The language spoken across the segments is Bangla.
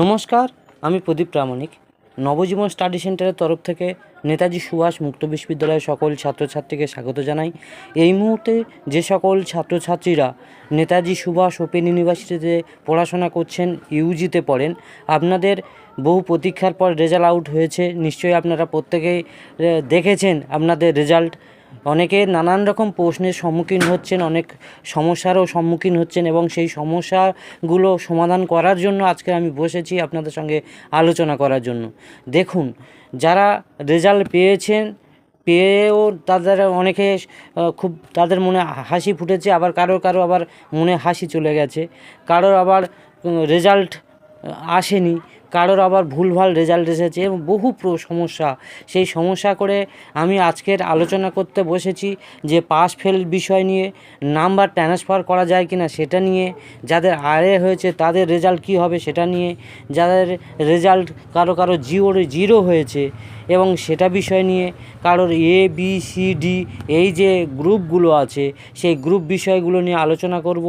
নমস্কার, আমি প্রদীপ প্রামাণিক। নবজীবন স্টাডি সেন্টারের তরফ থেকে নেতাজি সুভাষ মুক্ত বিশ্ববিদ্যালয়ের সকল ছাত্রছাত্রীকে স্বাগত জানাই। এই মুহূর্তে যে সকল ছাত্রছাত্রীরা নেতাজি সুভাষ ওপেন ইউনিভার্সিটিতে পড়াশোনা করছেন, ইউজিতে পড়েন, আপনাদের বহু প্রতীক্ষার পর রেজাল্ট আউট হয়েছে। নিশ্চয়ই আপনারা প্রত্যেকেই দেখেছেন আপনাদের রেজাল্ট। অনেকে নানান রকম প্রশ্নের সম্মুখীন হচ্ছেন, অনেক সমস্যারও সম্মুখীন হচ্ছেন এবং সেই সমস্যাগুলো সমাধান করার জন্য আজকে আমি বসেছি আপনাদের সঙ্গে আলোচনা করার জন্য। দেখুন, যারা রেজাল্ট পেয়েছেন, পেয়েও তাদের অনেকে খুব তাদের মনে হাসি ফুটেছে, আবার কারও কারও আবার মনে হাসি চলে গেছে, কারোর আবার রেজাল্ট আসেনি। কারোর আবার ভুলভাল রেজাল্ট এসেছে এবং বহু সমস্যা। সেই সমস্যা করে আমি আজকের আলোচনা করতে বসেছি যে পাস ফেল বিষয় নিয়ে নাম্বার ট্রান্সফার করা যায় কি না সেটা নিয়ে, যাদের আয়ে হয়েছে তাদের রেজাল্ট কি হবে সেটা নিয়ে, যাদের রেজাল্ট কারও কারও জিওর জিরো হয়েছে এবং সেটা বিষয় নিয়ে কারোর এ বি সি ডি এই যে গ্রুপগুলো আছে, সেই গ্রুপ বিষয়গুলো নিয়ে আলোচনা করব।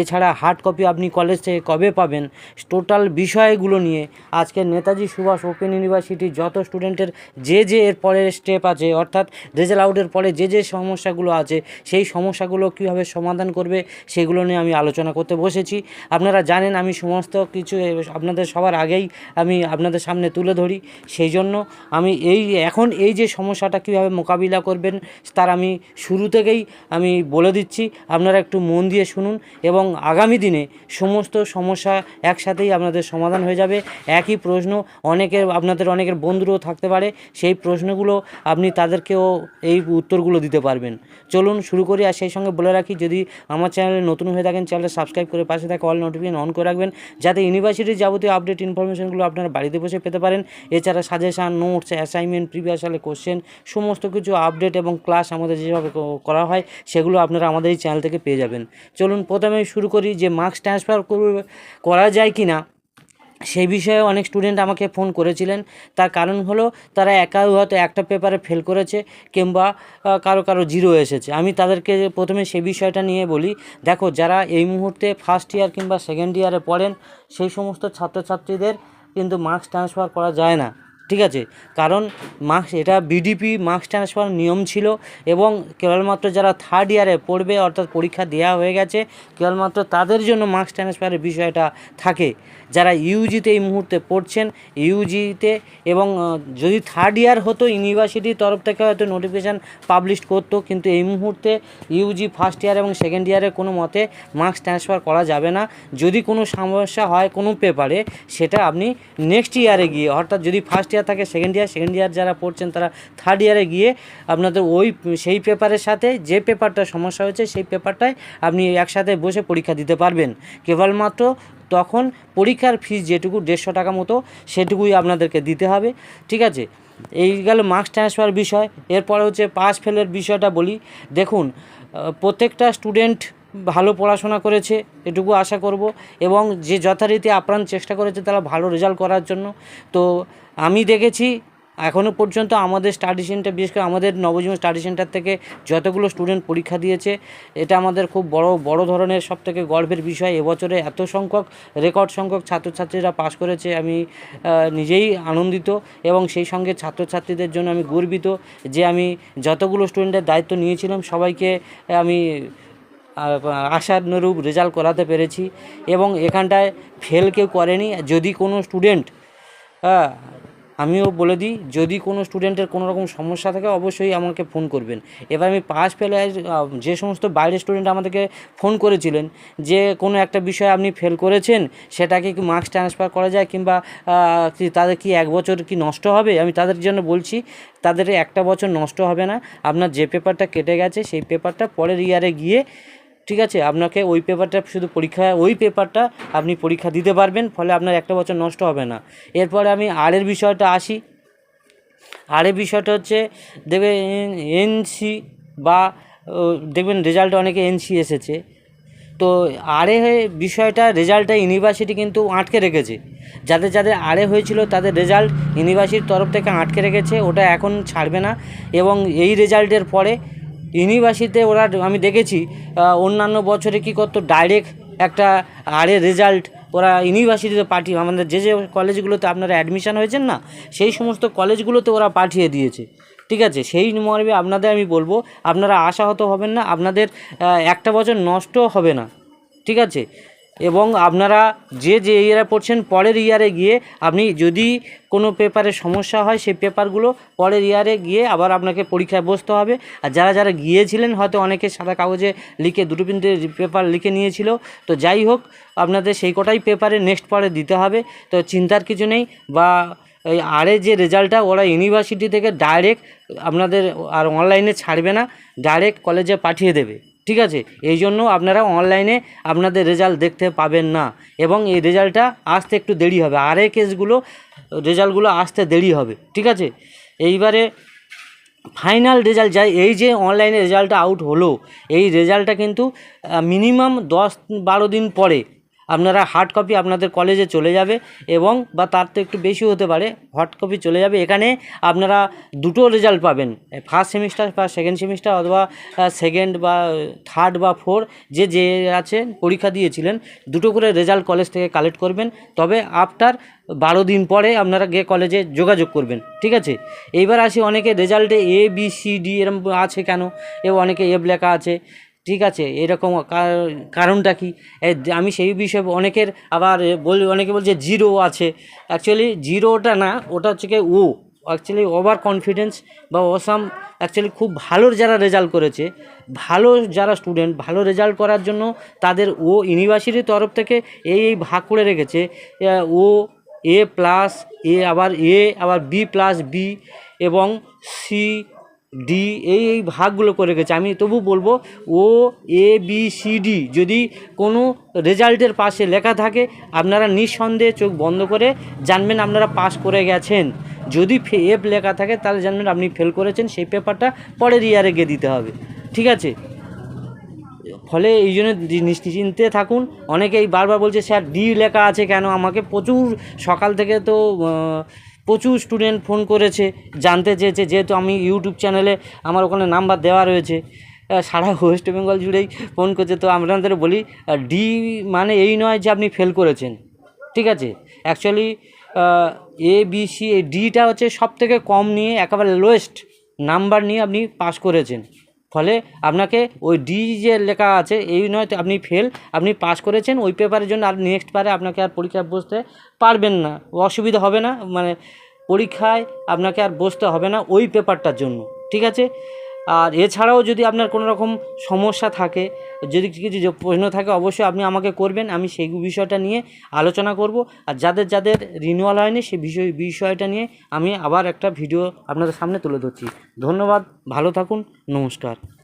এছাড়া হার্ড কপি আপনি কলেজ থেকে কবে পাবেন? টোটাল বিষয়গুলো নিয়ে আজকে নেতাজি সুভাষ ওপেন ইউনিভার্সিটির যত স্টুডেন্টের যে যে এর পরের স্টেপ আছে, অর্থাৎ রেজাল্ট আউটের পরে যে যে সমস্যাগুলো আছে, সেই সমস্যাগুলো কীভাবে সমাধান করবে, সেগুলো নিয়ে আমি আলোচনা করতে বসেছি। আপনারা জানেন আমি সমস্ত কিছু, আপনাদের সবার আগেই আমি আপনাদের সামনে তুলে ধরি। সেই জন্য আমি এই এখন এই যে সমস্যাটা কীভাবে মোকাবিলা করবেন তার আমি শুরু থেকেই আমি বলে দিচ্ছি, আপনারা একটু মন দিয়ে শুনুন এবং আগামী দিনে সমস্ত সমস্যা একসাথেই আপনাদের সমাধান হয়ে যাবে। একই প্রশ্ন অনেকের, আপনাদের অনেকের বন্ধুরও থাকতে পারে, সেই প্রশ্নগুলো আপনি তাদেরকেও এই উত্তরগুলো দিতে পারবেন। চলুন শুরু করি আর সেই সঙ্গে বলে রাখি, যদি আমার চ্যানেলে নতুন হয়ে থাকেন চ্যানেলে সাবস্ক্রাইব করে পাশে থাকা অল নোটিফিকেশন অন করে রাখবেন, যাতে ইউনিভার্সিটির যাবতীয় আপডেট, ইনফরমেশনগুলো আপনারা বাড়িতে বসে পেতে পারেন। এছাড়া সাজেশান, নোটস অ্যাসাইনমেন্ট প্রিভিয়াস সালে কোশ্চেন সমস্ত কিছু আপডেট এবং ক্লাস আমাদের যেভাবে করা হয়, সেগুলো আপনারা আমাদের এই চ্যানেল থেকে পেয়ে যাবেন। চলুন প্রথমে শুরু করি যে মার্কস ট্রান্সফার করা যায় কি না সেই বিষয়ে অনেক স্টুডেন্ট আমাকে ফোন করেছিলেন। তার কারণ হলো, তারা একা হয়তো একটা পেপারে ফেল করেছে কিংবা কারও কারও জিরো এসেছে। আমি তাদেরকে প্রথমে সেই বিষয়টা নিয়ে বলি, দেখো যারা এই মুহূর্তে ফার্স্ট ইয়ার কিংবা সেকেন্ড ইয়ারে পড়েন, সেই সমস্ত ছাত্রছাত্রীদের কিন্তু মার্কস ট্রান্সফার করা যায় না। ঠিক আছে? কারণ মার্কস এটা বিডিপি মার্কস ট্রান্সফার নিয়ম ছিল এবং কেবলমাত্র যারা থার্ড ইয়ারে পড়বে, অর্থাৎ পরীক্ষা দেওয়া হয়ে গেছে, কেবলমাত্র তাদের জন্য মার্কস ট্রান্সফারের বিষয়টা থাকে। যারা ইউজিতে এই মুহূর্তে পড়ছেন ইউজিতে এবং যদি থার্ড ইয়ার হতো ইউনিভার্সিটির তরফ থেকে হয়তো নোটিফিকেশান পাবলিশ করতো, কিন্তু এই মুহূর্তে ইউজি ফার্স্ট ইয়ার এবং সেকেন্ড ইয়ারে কোনো মতে মার্কস ট্রান্সফার করা যাবে না। যদি কোনো সমস্যা হয় কোনো পেপারে সেটা আপনি নেক্সট ইয়ারে গিয়ে, অর্থাৎ যদি ফার্স্ট ইয়ার থাকে সেকেন্ড ইয়ার সেকেন্ড ইয়ার যারা পড়ছেন তারা থার্ড ইয়ারে গিয়ে আপনাদের ওই সেই পেপারের সাথে যে পেপারটা সমস্যা হয়েছে, সেই পেপারটায় আপনি একসাথে বসে পরীক্ষা দিতে পারবেন। কেবলমাত্র তখন পরীক্ষার ফিস যেটুকু দেড়শো টাকা মতো, সেটুকুই আপনাদেরকে দিতে হবে, ঠিক আছে? এই গেল মার্কস ট্রান্সফার বিষয়, এরপরে হচ্ছে পাস ফেলের বিষয়টা বলি। দেখুন প্রত্যেকটা স্টুডেন্ট ভালো পড়াশোনা করেছে, এটুকু আশা করব। এবং যে যথারীতি আপ্রাণ চেষ্টা করেছে, তারা ভালো রেজাল্ট করার জন্য। তো আমি দেখেছি এখনও পর্যন্ত আমাদের স্টাডি সেন্টার বিশেষ করে আমাদের নবজীবন স্টাডি সেন্টার থেকে যতগুলো স্টুডেন্ট পরীক্ষা দিয়েছে, এটা আমাদের খুব বড় বড় ধরনের সব থেকে গর্বের বিষয়। এবছরে এত সংখ্যক রেকর্ড সংখ্যক ছাত্রছাত্রীরা পাশ করেছে, আমি নিজেই আনন্দিত। এবং সেই সঙ্গে ছাত্রছাত্রীদের জন্য আমি গর্বিত যে আমি যতগুলো স্টুডেন্টের দায়িত্ব নিয়েছিলাম, সবাইকে আমি আশানুরূপ রেজাল্ট করাতে পেরেছি এবং এখানটায় ফেল কেউ করেনি। যদি কোনো স্টুডেন্ট হ্যাঁ আমিও বলে দিই, যদি কোনো স্টুডেন্টের কোনো রকম সমস্যা থাকে, অবশ্যই আমাকে ফোন করবেন। এবার আমি পাস ফেলে যে সমস্ত বাইরের স্টুডেন্ট আমাদেরকে ফোন করেছিলেন যে কোনো একটা বিষয়ে আপনি ফেল করেছেন, সেটাকে কি মার্কস ট্রান্সফার করা যায় কিংবা তাদের কি এক বছর কি নষ্ট হবে? আমি তাদের জন্য বলছি, তাদের একটা বছর নষ্ট হবে না। আপনার যে পেপারটা কেটে গেছে, সেই পেপারটা পরের ইয়ারে গিয়ে ঠিক আছে, আপনাকে ওই পেপারটা শুধু পরীক্ষা, ওই পেপারটা আপনি পরীক্ষা দিতে পারবেন, ফলে আপনার একটা বছর নষ্ট হবে না। এরপরে আমি আরের বিষয়টা আসি। আরের বিষয়টা হচ্ছে দেখবে এনসি বা দেখবেন রেজাল্ট অনেকে এনসি এসেছে। তো আরে হয়ে বিষয়টা রেজাল্টটা ইউনিভার্সিটি কিন্তু আটকে রেখেছে। যাদের যাদের আরে হয়েছিল, তাদের রেজাল্ট ইউনিভার্সিটির তরফ থেকে আটকে রেখেছে, ওটা এখন ছাড়বে না। এবং এই রেজাল্টের পরে ইউনিভার্সিটিতে ওরা আমি দেখেছি অন্যান্য বছরে কি করতো ডাইরেক্ট একটা আরে রেজাল্ট ওরা ইউনিভার্সিটিতে পাঠিয়ে আমাদের যে যে কলেজগুলোতে আপনারা অ্যাডমিশান হয়েছেন না, সেই সমস্ত কলেজগুলোতে ওরা পাঠিয়ে দিয়েছে। ঠিক আছে? সেই মর্মে আপনাদের আমি বলব, আপনারা আশাহত হবেন না, আপনাদের একটা বছর নষ্ট হবে না। ঠিক আছে? এবং আপনারা যে যে ইয়ারে পড়ছেন, পরের ইয়ারে গিয়ে আপনি যদি কোনো পেপারে সমস্যা হয়, সেই পেপারগুলো পরের ইয়ারে গিয়ে আবার আপনাকে পরীক্ষায় বসতে হবে। আর যারা যারা গিয়েছিলেন, হয়তো অনেকে সাদা কাগজে লিখে, দুটো তিনটে পেপার লিখে নিয়েছিল। তো যাই হোক, আপনাদের সেই কটাই পেপারে নেক্সট পরে দিতে হবে। তো চিন্তার কিছু নেই বা এই আরে যে রেজাল্টটা ওরা ইউনিভার্সিটি থেকে ডাইরেক্ট আপনাদের আর অনলাইনে ছাড়বে না ডাইরেক্ট কলেজে পাঠিয়ে দেবে। ঠিক আছে? এই জন্য আপনারা অনলাইনে আপনাদের রেজাল্ট দেখতে পাবেন না। এবং এই রেজাল্টটা আসতে একটু দেরি হবে। আর এই কেসগুলো রেজাল্টগুলো আসতে দেরি হবে। ঠিক আছে? এইবারে ফাইনাল রেজাল্ট যাই, এই যে অনলাইনে রেজাল্টটা আউট হলো, এই রেজাল্টটা কিন্তু মিনিমাম দশ বারো দিন পরে আপনারা হার্ড কপি আপনাদের কলেজে চলে যাবে এবং বা তার তো একটু বেশি হতে পারে হট কপি চলে যাবে। এখানে আপনারা দুটো রেজাল্ট পাবেন ফার্স্ট সেমিস্টার বা সেকেন্ড সেমিস্টার অথবা সেকেন্ড বা থার্ড বা ফোর যে যে আছে, পরীক্ষা দিয়েছিলেন, দুটো করে রেজাল্ট কলেজ থেকে কালেক্ট করবেন। তবে আফটার বারো দিন পরে আপনারা গিয়ে কলেজে যোগাযোগ করবেন, ঠিক আছে? এইবার আসি অনেকে রেজাল্টে এ বি সি ডি এরকম আছে কেন? এবং অনেকে এফ লেখা আছে। ঠিক আছে, এরকম কারণটা কি? আমি সেই বিষয়ে অনেকের আবার বল, অনেকে বলছে জিরো আছে। অ্যাকচুয়ালি জিরোটা না, ওটা হচ্ছে কি ও। অ্যাকচুয়ালি ওভার কনফিডেন্স বা ওসাম অ্যাকচুয়ালি খুব ভালো যারা রেজাল্ট করেছে, ভালো যারা স্টুডেন্ট ভালো রেজাল্ট করার জন্য তাদের ও ইউনিভার্সিটির তরফ থেকে এই এই ভাগ করে রেখেছে। ও এ প্লাস এ আবার এ আবার বি প্লাস বি এবং সি ডি এই এই ভাগগুলো করে গেছে আমি তবু বলব ও এ বি সি ডি যদি কোনো রেজাল্টের পাশে লেখা থাকে, আপনারা নিঃসন্দেহে চোখ বন্ধ করে জানবেন আপনারা পাস করে গেছেন। যদি ফে এফ লেখা থাকে, তাহলে জানবেন আপনি ফেল করেছেন, সেই পেপারটা পরের ইয়ারে গিয়ে দিতে হবে। ঠিক আছে? ফলে এই জন্য নিশ্চিন্তে থাকুন। অনেকেই বারবার বলছে, স্যার ডি লেখা আছে কেন? আমাকে প্রচুর সকাল থেকে তো প্রচুর স্টুডেন্ট ফোন করেছে, জানতে চেয়েছে, যেহেতু আমি ইউটিউব চ্যানেলে আমার ওখানে নাম্বার দেওয়া রয়েছে সারা ওয়েস্ট বেঙ্গল জুড়েই ফোন করছে। তো আপনাদের বলি ডি মানে এই নয় যে আপনি ফেল করেছেন, ঠিক আছে? Actually A B C A ডিটা হচ্ছে সব থেকে কম নিয়ে, একেবারে লোয়েস্ট নাম্বার নিয়ে আপনি পাস করেছেন। ফলে আপনাকে ওই ডি যে লেখা আছে, এই নয় আপনি ফেল আপনি পাস করেছেন, ওই পেপারের জন্য আর নেক্সট পারে আপনাকে আর পরীক্ষা বসতে পারবেন না, অসুবিধা হবে না মানে পরীক্ষায় আপনাকে আর বসতে হবে না ওই পেপারটার জন্য, ঠিক আছে? আর এছাড়াও যদি আপনার কোনো রকম সমস্যা থাকে, যদি কিছু প্রশ্ন থাকে, অবশ্যই আপনি আমাকে করবেন। আমি সেই বিষয়টা নিয়ে আলোচনা করব। আর যাদের যাদের রিনিউয়াল হয়নি সেই বিষয়, বিষয়টা নিয়ে আমি আবার একটা ভিডিও আপনাদের সামনে তুলে ধরছি। ধন্যবাদ, ভালো থাকুন, নমস্কার।